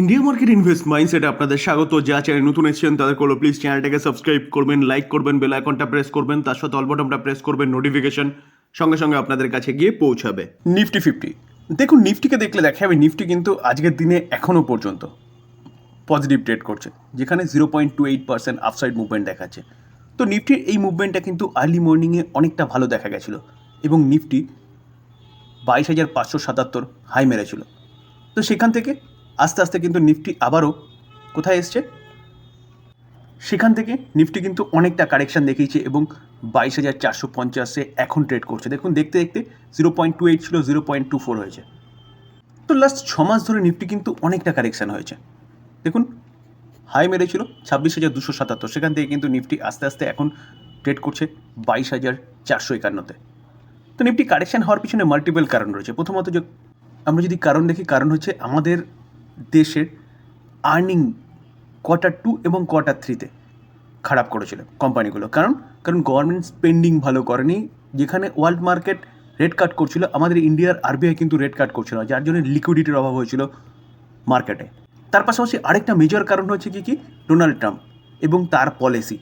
India market invest মাইন্ডসেটে আপনাদের স্বাগত। যা চ্যানেল নতুন এসেছেন, তাদের করল প্লিজ চ্যানেলটাকে সাবস্ক্রাইব করবেন লাইক করবেন বেল আইকনটা প্রেস করবেন, তার সাথে অল বটনটা প্রেস করবেন নোটিফিকেশন সঙ্গে সঙ্গে আপনাদের কাছে গিয়ে পৌঁছাবে। নিফটি ফিফটি দেখুন নিফটিকে দেখলে দেখা যাবে নিফটি কিন্তু আজকের দিনে এখনও পর্যন্ত পজিটিভ ট্রেড করছে, যেখানে zero point two eight percent upside movement দেখাচ্ছে। তো নিফটির এই মুভমেন্টটা কিন্তু আর্লি মর্নিংয়ে অনেকটা ভালো দেখা গেছিল এবং নিফটি বাইশ হাজার পাঁচশো সাতাত্তর হাই মেরেছিল। তো সেখান থেকে আস্তে আস্তে কিন্তু নিফটি আবারও কোথায় এসছে? সেখান থেকে নিফটি কিন্তু অনেকটা কারেকশন দেখিয়েছে এবং বাইশ হাজার চারশো পঞ্চাশে এখন ট্রেড করছে। দেখুন, দেখতে দেখতে জিরো পয়েন্ট টু এইট ছিল জিরো পয়েন্ট টু ফোর হয়েছে। তো লাস্ট ছ মাস ধরে নিফটি কিন্তু অনেকটা কারেকশন হয়েছে। দেখুন হাই মেরেছিল ছাব্বিশ হাজার দুশো সাতাত্তর। সেখান থেকে কিন্তু নিফটি আস্তে আস্তে এখন ট্রেড করছে বাইশ হাজার চারশো একান্নতে। তো নিফটি কারেকশন হওয়ার পিছনে মাল্টিপল কারণ রয়েছে। প্রথমত যে, আমরা যদি কারণ দেখি, কারণ হচ্ছে আমাদের দেশের আর্নিং কোয়ার্টার টু এবং কোয়ার্টার থ্রিতে খারাপ করেছিল কোম্পানিগুলো। কারণ কারণ গভর্নমেন্ট স্পেন্ডিং ভালো করেনি। যেখানে ওয়ার্ল্ড মার্কেট রেট কাট করছিল, আমাদের ইন্ডিয়ার আরবিআই কিন্তু রেট কাট করছিল যার জন্য লিকুইডিটির অভাব হয়েছিল মার্কেটে তার পাশাপাশি আরেকটা মেজর কারণ হচ্ছে কি কি? ডোনাল্ড ট্রাম্প এবং তার পলিসি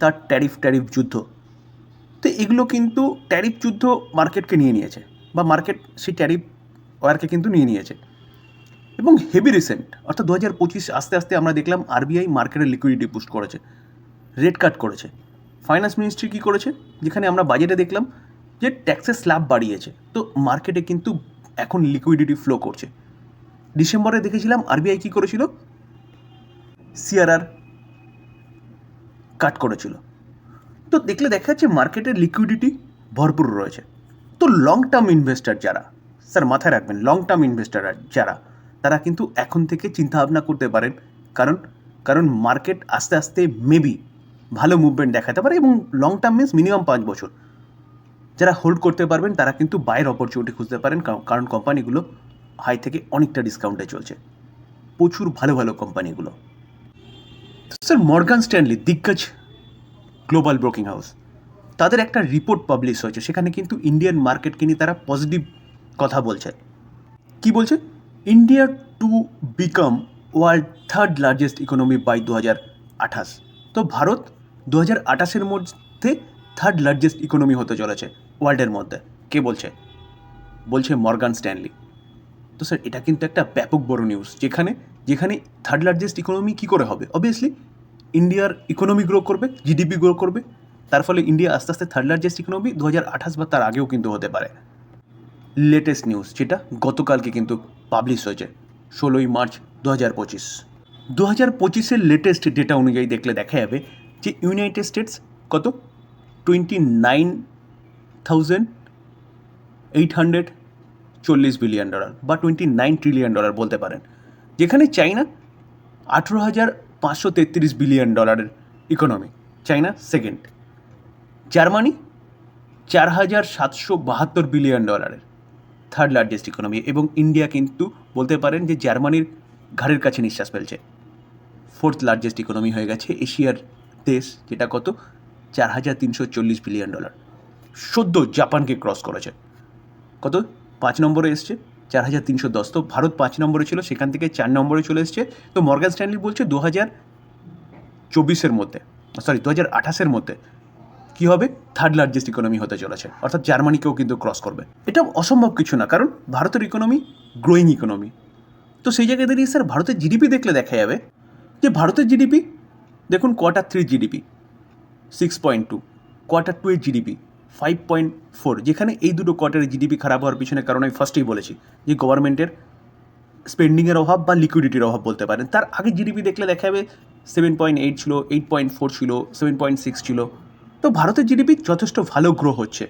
তার ট্যারিফ ট্যারিফ যুদ্ধ। তো এগুলো কিন্তু ট্যারিফ যুদ্ধ মার্কেটকে নিয়ে নিয়েছে, বা মার্কেট সেই ট্যারিফ ওয়ারকে কিন্তু নিয়ে নিয়েছে। এবং হেভি রিসেন্ট অর্থাৎ দু হাজার পঁচিশ আস্তে আস্তে আমরা দেখলাম আরবিআই মার্কেটের লিকুইডিটি বুস্ট করেছে রেট কাট করেছে। ফাইন্যান্স মিনিস্ট্রি কী করেছে? যেখানে আমরা বাজেটে দেখলাম যে ট্যাক্সের স্ল্যাব বাড়িয়েছে, তো মার্কেটে কিন্তু এখন লিকুইডিটি ফ্লো করছে। ডিসেম্বরে দেখেছিলাম আরবিআই কী করেছিল? সিআরআর কাট করেছিল। তো দেখলে দেখা যাচ্ছে মার্কেটের লিকুইডিটি ভরপুর রয়েছে। তো লং টার্ম ইনভেস্টার যারা স্যার মাথায় রাখবেন লং টার্ম ইনভেস্টার যারা তারা কিন্তু এখন থেকে চিন্তা ভাবনা করতে পারেন। কারণ কারণ মার্কেট আস্তে আস্তে মেবি ভালো মুভমেন্ট দেখাতে পারে এবং লং টার্ম মিনস মিনিমাম পাঁচ বছর। যারা হোল্ড করতে পারবেন, তারা কিন্তু বাইরের অপরচুনিটি খুঁজতে পারেন। কারণ কোম্পানিগুলো হাই থেকে অনেকটা ডিসকাউন্টে চলছে। প্রচুর ভালো ভালো কোম্পানিগুলো স্যার মর্গান স্ট্যানলি দিগ্গজ গ্লোবাল ব্রোকিং হাউস তাদের একটা রিপোর্ট পাবলিশ হয়েছে। সেখানে কিন্তু ইন্ডিয়ান মার্কেটকে নিয়ে তারা পজিটিভ কথা বলছে। কি বলছে? India to become world third largest economy by দু হাজার আঠাশ। তো ভারত দু হাজার আঠাশের মধ্যে থার্ড লার্জেস্ট ইকোনমি হতে চলেছে ওয়ার্ল্ডের মধ্যে। কে বলছে? বলছে মর্গান স্ট্যানলি। তো স্যার, এটা কিন্তু একটা ব্যাপক বড় নিউজ যেখানে যেখানে থার্ড লার্জেস্ট ইকোনমি কী করে হবে? অবভিয়াসলি ইন্ডিয়ার ইকোনমি গ্রো করবে জিডিপি গ্রো করবে, তার ফলে ইন্ডিয়া আস্তে আস্তে থার্ড লার্জেস্ট ইকোনমি দু হাজার আঠাশ বা তার আগেও কিন্তু হতে পারে। লেটেস্ট নিউজ যেটা গতকালকে কিন্তু পাবলিশ হয়েছে, ষোলোই মার্চ দু হাজার পঁচিশ। দু হাজার পঁচিশের লেটেস্ট ডেটা অনুযায়ী দেখলে দেখা যাবে যে ইউনাইটেড স্টেটস কত? Twenty nine thousand eight hundred চল্লিশ বিলিয়ন ডলার বা টোয়েন্টি নাইন ট্রিলিয়ন ডলার বলতে পারেন। যেখানে চাইনা আঠেরো হাজার পাঁচশো তেত্রিশ বিলিয়ন ডলারের ইকোনমি চাইনা সেকেন্ড জার্মানি চার হাজার সাতশো বাহাত্তর বিলিয়ন ডলারের থার্ড লার্জেস্ট ইকোনমি এবং ইন্ডিয়া কিন্তু বলতে পারেন যে জার্মানির ঘাড়ের কাছে নিঃশ্বাস ফেলছে। ফোর্থ লার্জেস্ট ইকোনমি হয়ে গেছে এশিয়ার দেশ, যেটা কত? চার হাজার তিনশো চল্লিশ বিলিয়ন ডলার সদ্য জাপানকে ক্রস করেছে। কত? পাঁচ নম্বরে এসছে। চার হাজার তিনশো দশ। তো ভারত পাঁচ নম্বরে ছিল, সেখান থেকে চার নম্বরে চলে এসছে। তো মর্গান স্ট্যানলি বলছে দু হাজার চব্বিশের মধ্যে সরি দু হাজার আঠাশের মধ্যে। কী হবে? থার্ড লার্জেস্ট ইকোনমি হতে চলেছে। অর্থাৎ জার্মানিকেও কিন্তু ক্রস করবে। এটা অসম্ভব কিছু না, কারণ ভারতের ইকোনমি গ্রোয়িং ইকোনমি তো সেই জায়গায় দাঁড়িয়ে স্যার ভারতের জিডিপি দেখলে দেখা যাবে যে ভারতের জিডিপি দেখুন quarter three GDP six point two quarter two এর জিডিপি ফাইভ পয়েন্ট ফোর যেখানে এই দুটো কোয়ার্টারের জিডিপি খারাপ হওয়ার পিছনে কারণ আমি ফার্স্টেই বলেছি যে গভর্নমেন্টের স্পেন্ডিংয়ের অভাব বা লিকুইডিটির অভাব বলতে পারেন। তার আগে জিডিপি দেখলে দেখা যাবে সেভেন পয়েন্ট এইট ছিল এইট পয়েন্ট ফোর ছিল সেভেন পয়েন্ট সিক্স ছিল। তো ভারতের জিডিপি যথেষ্ট ভালো গ্রো হচ্ছে।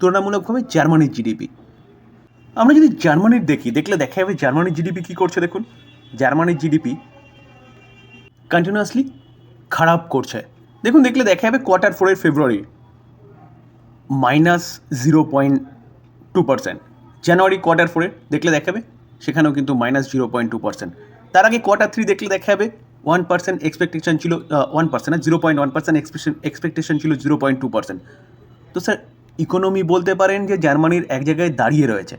তুলনামূলকভাবে জার্মানির জিডিপি। আমরা যদি জার্মানির দেখি, দেখলে দেখা যাবে জার্মানির জিডিপি কী করছে দেখুন। জার্মানির জিডিপি কন্টিনিউয়াসলি খারাপ করছে। দেখুন, দেখলে দেখা যাবে কোয়ার্টার ফোরের February minus zero point two percent January quarter ফোরে দেখলে দেখাবে সেখানেও কিন্তু minus zero point two percent তার আগে কোয়ার্টার থ্রি দেখলে দেখা যাবে ওয়ান পার্সেন্ট এক্সপেকটেশন ছিল one percent zero point one percent expectation expectation ছিল জিরো পয়েন্ট টু পার্সেন্ট তো স্যার ইকোনমি বলতে পারেন যে জার্মানির এক জায়গায় দাঁড়িয়ে রয়েছে,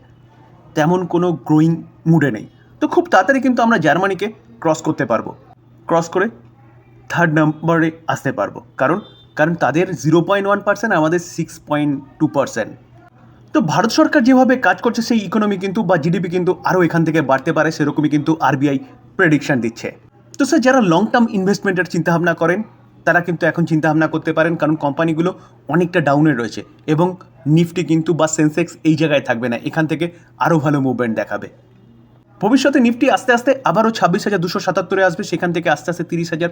তেমন কোনো গ্রোয়িং মুডে নেই। তো খুব তাড়াতাড়ি কিন্তু আমরা জার্মানিকে ক্রস করতে পারব। ক্রস করে থার্ড নম্বরে আসতে পারব। কারণ কারণ তাদের জিরো পয়েন্ট ওয়ান পার্সেন্ট আমাদের সিক্স পয়েন্ট টু পার্সেন্ট তো ভারত সরকার যেভাবে কাজ করছে, সেই ইকোনমি কিন্তু বা জিডিপি কিন্তু আরও এখান থেকে বাড়তে পারে, সেরকমই কিন্তু আরবিআই প্রেডিকশান দিচ্ছে। তো স্যার, যারা লং টার্ম ইনভেস্টমেন্টের চিন্তাভাবনা করেন, তারা কিন্তু এখন চিন্তাভাবনা করতে পারেন, কারণ কোম্পানিগুলো অনেকটা ডাউনে রয়েছে এবং নিফটি কিন্তু বা সেন্সেক্স এই জায়গায় থাকবে না, এখান থেকে আরও ভালো মুভমেন্ট দেখাবে। ভবিষ্যতে নিফটি আস্তে আস্তে আবারও ছাব্বিশ হাজার দুশো সাতাত্তরে আসবে, সেখান থেকে আস্তে আস্তে তিরিশ হাজার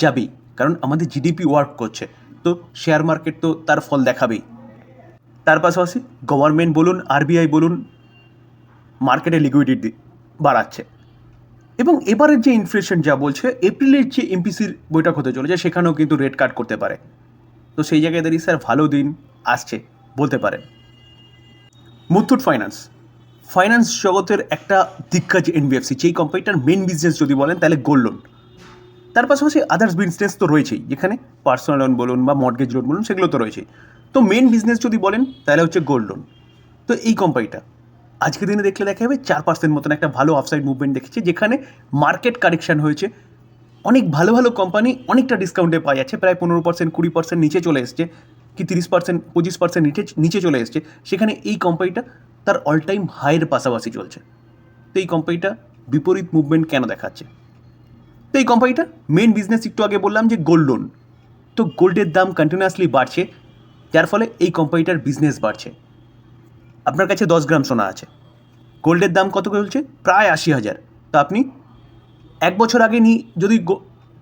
যাবেই, কারণ আমাদের জিডিপি ওয়ার্ক করছে। তো শেয়ার মার্কেট তো তার ফল দেখাবেই। তার পাশাপাশি গভর্নমেন্ট বলুন আরবিআই বলুন মার্কেটে লিকুইডিটি বাড়াচ্ছে। এবং এবারের যে ইনফ্লেশন যা বলছে এপ্রিলের যে এমপিসির বৈঠক হতে চলেছে, সেখানেও কিন্তু রেট কাট করতে পারে। তো সেই জায়গায় দাঁড়িয়ে স্যার ভালো দিন আসছে বলতে পারেন। মুথুট ফাইন্যান্স ফাইন্যান্স জগতের একটা দিগ্গজ এনবিএফসি যেই কোম্পানিটার মেন বিজনেস যদি বলেন, তাহলে গোল্ড লোন তার পাশাপাশি আদার্স বিজনেস তো রয়েছেই, যেখানে পার্সোনাল লোন বলুন বা মর্গেজ লোন বলুন, সেগুলো তো রয়েছেই। তো মেন বিজনেস যদি বলেন, তাহলে হচ্ছে গোল্ড লোন তো এই কোম্পানিটা আজকের দিনে দেখলে দেখা যাবে চার পার্সেন্ট মতন একটা ভালো অফসাইড মুভমেন্ট দেখেছে, যেখানে মার্কেট কারেকশন হয়েছে। অনেক ভালো ভালো কোম্পানি অনেকটা ডিসকাউন্টে পাওয়া যাচ্ছে প্রায় পনেরো পার্সেন্ট কুড়ি পার্সেন্ট নিচে চলে এসছে, কি তিরিশ পার্সেন্ট পঁচিশ পার্সেন্ট নিচে নিচে চলে এসছে। সেখানে এই কোম্পানিটা তার অল টাইম হাইয়ের পাশাপাশি চলছে। তো এই কোম্পানিটা বিপরীত মুভমেন্ট কেন দেখাচ্ছে? তো এই কোম্পানিটা মেন বিজনেস একটু আগে বললাম যে গোল্ড লোন তো গোল্ডের দাম কন্টিনিউয়াসলি বাড়ছে, যার ফলে এই কোম্পানিটার বিজনেস বাড়ছে। আপনার কাছে দশ গ্রাম সোনা আছে। গোল্ডের দাম কত চলছে প্রায় আশি হাজার। তো আপনি এক বছর আগে নি যদি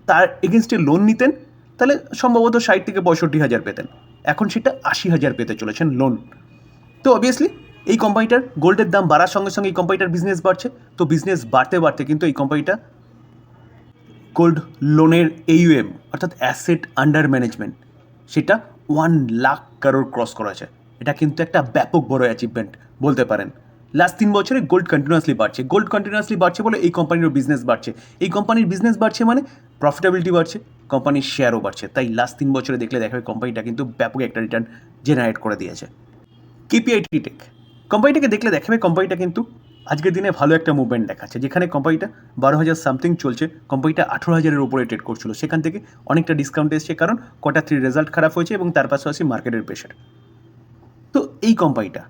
তার এগেনস্টে লোন নিতেন, তাহলে সম্ভবত ষাট থেকে পঁয়ষট্টি হাজার পেতেন। এখন সেটা আশি হাজার পেতে চলেছেন লোন তো অবভিয়াসলি এই কোম্পানিটার গোল্ডের দাম বাড়ার সঙ্গে সঙ্গে এই কোম্পানিটার বিজনেস বাড়ছে। তো বিজনেস বাড়তে বাড়তে কিন্তু এই কোম্পানিটা গোল্ড লোনের এইউএম অর্থাৎ অ্যাসেট আন্ডার ম্যানেজমেন্ট সেটা ওয়ান লাখ কারোর ক্রস করেছে। এটা কিন্তু একটা ব্যাপক বড় অ্যাচিভমেন্ট বলতে পারেন। লাস্ট তিন বছরে গোল্ড কন্টিনিউয়াসলি বাড়ছে। গোল্ড কন্টিনিউয়াসলি বাড়ছে বলে এই কোম্পানির বিজনেস বাড়ছে। এই কোম্পানির বিজনেস বাড়ছে মানে প্রফিটেবিলিটি বাড়ছে কোম্পানির শেয়ারও বাড়ছে। তাই লাস্ট তিন বছরে দেখলে দেখা যাবে কোম্পানিটা কিন্তু ব্যাপক একটা রিটার্ন জেনারেট করে দিয়েছে। কেপিআইটি টেক কোম্পানিটাকে দেখলে দেখাবে কোম্পানিটা কিন্তু আজকের দিনে ভালো একটা মুভমেন্ট দেখাচ্ছে। যেখানে কোম্পানিটা বারো হাজার সামথিং চলছে কোম্পানিটা আঠেরো হাজারের উপরে ট্রেড করছিল। সেখান থেকে অনেকটা ডিসকাউন্ট এসছে কারণ কটা থ্রি রেজাল্ট খারাপ হয়েছে এবং তার পাশাপাশি মার্কেটের প্রেশার এই কোম্পানিটা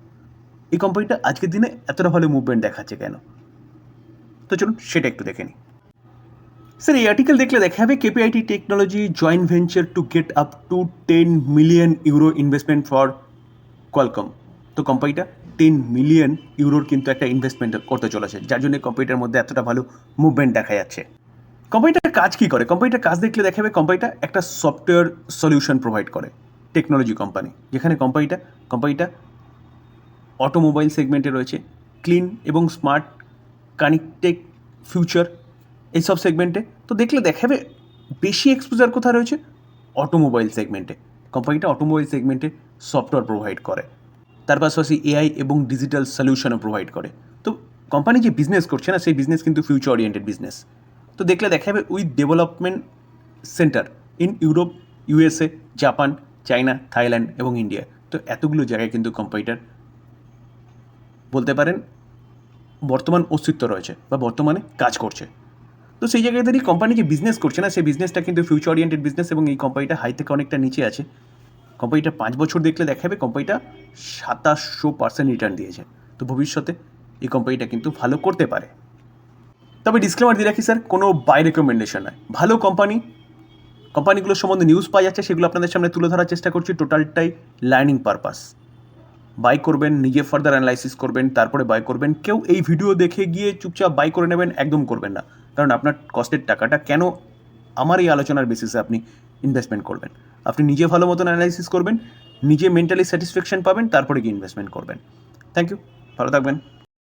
এই কোম্পানিটা আজকের দিনে এতটা ভালো মুভমেন্ট দেখাচ্ছে কেন? তো চলুন সেটা একটু দেখে নিই। স্যার এই আর্টিকেল দেখলে দেখা যাবে KPIT technology joint venture to get up to ten million euro investment for Qualcomm তো কোম্পানিটা টেন মিলিয়ন ইউরোর কিন্তু একটা ইনভেস্টমেন্ট করতে চলেছে, যার জন্য কোম্পানিটার মধ্যে এতটা ভালো মুভমেন্ট দেখা যাচ্ছে। কোম্পানিটার কাজ কী করে? কোম্পানিটার কাজ দেখলে দেখা যাবে কোম্পানিটা একটা সফটওয়্যার সলিউশন প্রোভাইড করে। টেকনোলজি কোম্পানি যেখানে কোম্পানিটা কোম্পানিটা অটোমোবাইল সেগমেন্টে রয়েছে ক্লিন এবং স্মার্ট কানেক্টেড ফিউচার এইসব সেগমেন্টে তো দেখলে দেখাবে, বেশি এক্সপোজার কোথায় রয়েছে? অটোমোবাইল সেগমেন্টে কোম্পানিটা অটোমোবাইল সেগমেন্টে সফটওয়্যার প্রোভাইড করে। তার পাশাপাশি এআই এবং ডিজিটাল সলিউশনও প্রোভাইড করে। তো কোম্পানি যে বিজনেস করছে না, সেই বিজনেস কিন্তু ফিউচার ওরিয়েন্টেড বিজনেস তো দেখলে দেখা যাবে with development centre in Europe USA Japan China, Thailand এবং ইন্ডিয়া। তো এতগুলো জায়গায় কিন্তু কোম্পানিটার বলতে পারেন বর্তমান অস্তিত্ব রয়েছে বা বর্তমানে কাজ করছে। তো সেই জায়গায় দাঁড়িয়ে কোম্পানি যে বিজনেস করছে না, সেই বিজনেসটা কিন্তু ফিউচার ওরিয়েন্টেড বিজনেস এবং এই কোম্পানিটা হাই থেকে অনেকটা নিচে আছে। কোম্পানিটা পাঁচ বছর দেখলে দেখাবে কোম্পানিটা সাতাশশো পার্সেন্ট রিটার্ন দিয়েছে। তো ভবিষ্যতে এই কোম্পানিটা কিন্তু ভালো করতে পারে। তবে ডিসক্লেমার দিয়ে রাখি স্যার কোনো বাই রেকমেন্ডেশন নয় ভালো কোম্পানি কোম্পানিগুলোর সম্বন্ধে নিউজ পাওয়া যাচ্ছে, সেগুলো আপনাদের সামনে তুলে ধরার চেষ্টা করছি। টোটালটাই লার্নিং পারপাস বাই করবেন, নিজে ফার্দার অ্যানালাইসিস করবেন, তারপরে বাই করবেন। কেউ এই ভিডিও দেখে গিয়ে চুপচাপ বাই করে নেবেন, একদম করবেন না। কারণ আপনার কষ্টের টাকাটা কেন আমার এই আলোচনার বেসিসে আপনি ইনভেস্টমেন্ট করবেন? আপনি নিজে ভালো মতন অ্যানালাইসিস করবেন, নিজে মেন্টালি স্যাটিসফ্যাকশন পাবেন, তারপরে গিয়ে ইনভেস্টমেন্ট করবেন। থ্যাংক ইউ ভালো থাকবেন।